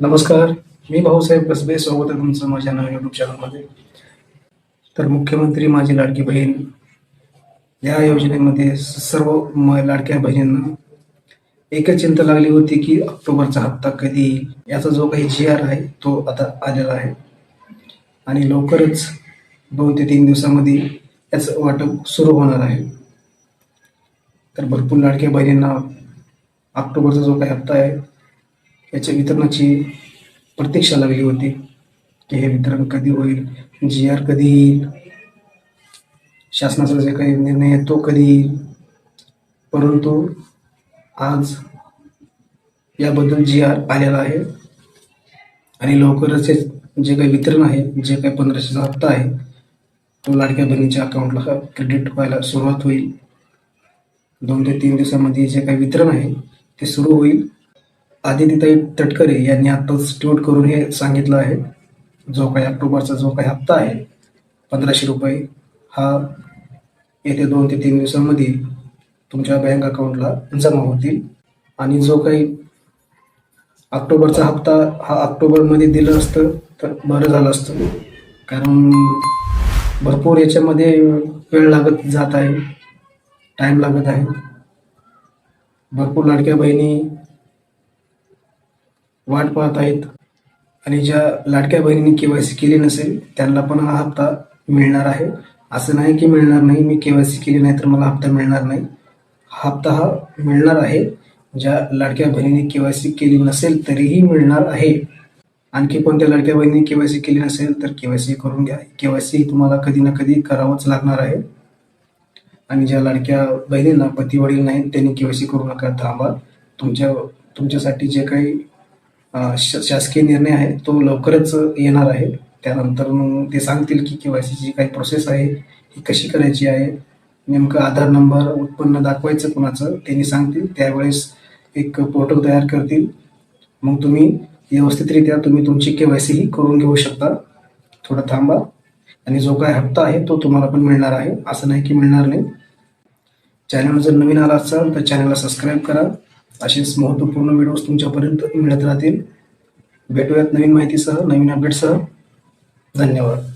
नमस्कार. मी भाऊसाहेब कसबे स्वागत आहे तुमचं माझ्या नवीन युट्यूब चॅनलमध्ये तर मुख्यमंत्री माझी लाडकी बहीण. या योजनेमध्ये स- सर्व म लाडक्या बहिणींना एकच चिंता लागली होती की ऑक्टोबरचा हप्ता कधी येईल? याचा जो काही जी आर आहे तो आता आलेला आहे. आणि लवकरच दोन ते तीन दिवसामध्ये याचं वाटप सुरू होणार आहे. तर भरपूर लाडक्या बहिणींना ऑक्टोबरचा जो काही हप्ता आहे याच्या वितरणाची प्रतीक्षा लागली होती की हे वितरण कधी होईल? जी आर कधी येईल? शासनाचा जे काही निर्णय आहे तो कधी येईल? परंतु आज याबद्दल जी आर आलेला आहे आणि लवकरच जे काही वितरण आहे जे काही पंधराशेचा हप्ता आहे तो लाडक्या बहिणीच्या अकाउंटला क्रेडिट व्हायला सुरुवात होईल. दोन ते तीन दिवसामध्ये जे काही वितरण आहे ते सुरू होईल. आदित्यताई तटकरे यांनी आत्ताच ट्विट करून हे सांगितलं आहे. जो काही ऑक्टोबरचा जो काही हप्ता आहे पंधराशे रुपये हा येत्या दोन ते तीन दिवसांमध्ये तुमच्या बँक अकाउंटला जमा होतील. आणि जो काही ऑक्टोबरचा हप्ता हा ऑक्टोबरमध्ये दिलं असतं तर बरं झालं असतं. कारण भरपूर याच्यामध्ये वेळ लागत जात आहे टाईम लागत आहे. भरपूर लाडक्या बहिणी वाट पाहत आहेत. आणि ज्या लाडक्या बहिणींनी के वाय सी केली नसेल त्यांना पण हा हप्ता मिळणार आहे. असं नाही की मिळणार नाही मी के वाय सी केली नाही तर मला हप्ता मिळणार नाही. हा हप्ता हा मिळणार आहे. ज्या लाडक्या बहिणींनी के वाय सी केली नसेल तरीही मिळणार आहे. आणखी कोणत्या लाडक्या बहिणींनी के वाय सी केली नसेल तर के वाय सी करून घ्या. के वाय सी तुम्हाला कधी ना कधी करावंच लागणार आहे. आणि ज्या लाडक्या बहिणींना पती वडील नाहीत त्यांनी के वाय सी करू नका थांबा. तुमच्या तुमच्यासाठी जे काही शासकीय निर्णय आहे तो लवकरच येणार आहे. त्यानंतर मग ते सांगतील की के वाय सीची काही प्रोसेस आहे ही कशी करायची आहे नेमकं आधार नंबर उत्पन्न दाखवायचं कुणाचं त्यांनी सांगतील. त्यावेळेस एक पोर्टल तयार करतील. मग तुम्ही व्यवस्थितरित्या तुम्ही तुमची के वाय ही करून घेऊ शकता. थोडं थांबा. आणि जो काय हप्ता आहे तो तुम्हाला पण मिळणार आहे. असं नाही की मिळणार नाही. चॅनल जर नवीन आला असाल तर चॅनलला सबस्क्राईब करा. असेच महत्त्वपूर्ण व्हिडिओज तुमच्यापर्यंत मिळत राहतील. भेटूयात नवीन माहितीसह नवीन अपडेटसह धन्यवाद.